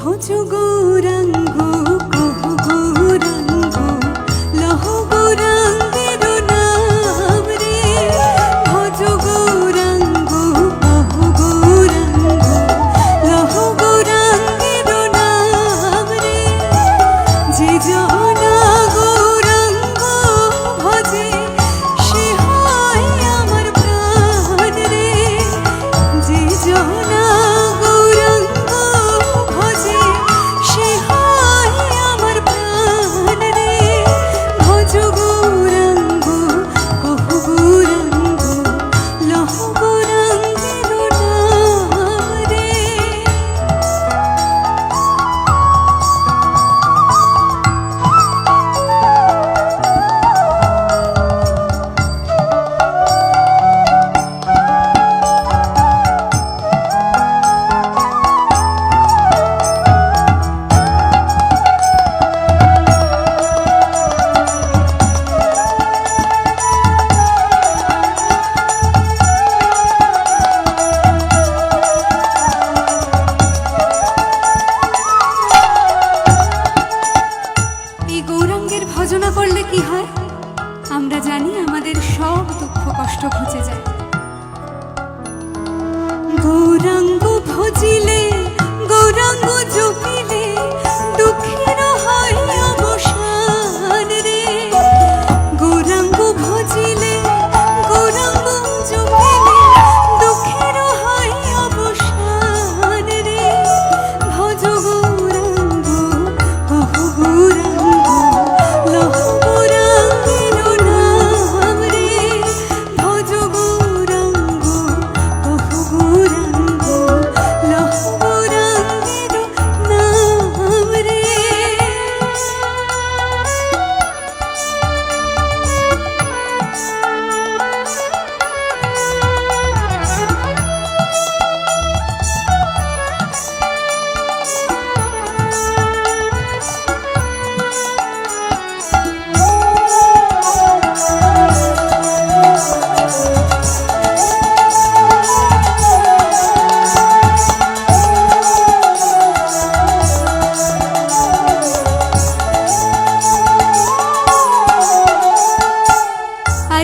অথচ গোরা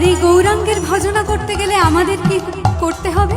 আর এই গৌরাঙ্গের ভজনা করতে গেলে আমাদের কি করতে হবে?